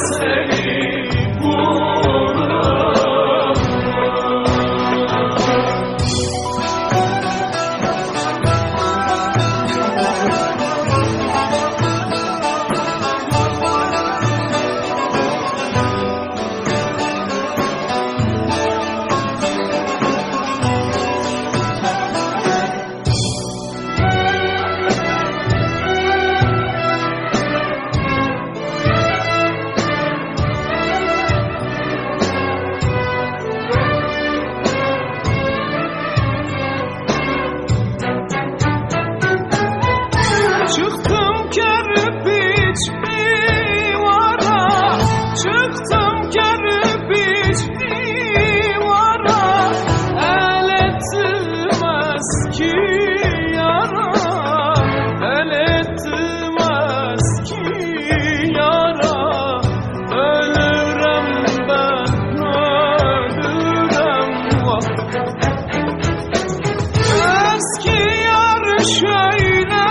Master. şöyle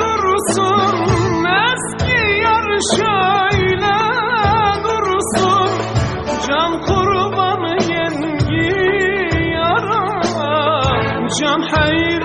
dursun Eski yar şöyle dursun. Can kurbanı yengi yara Can hayran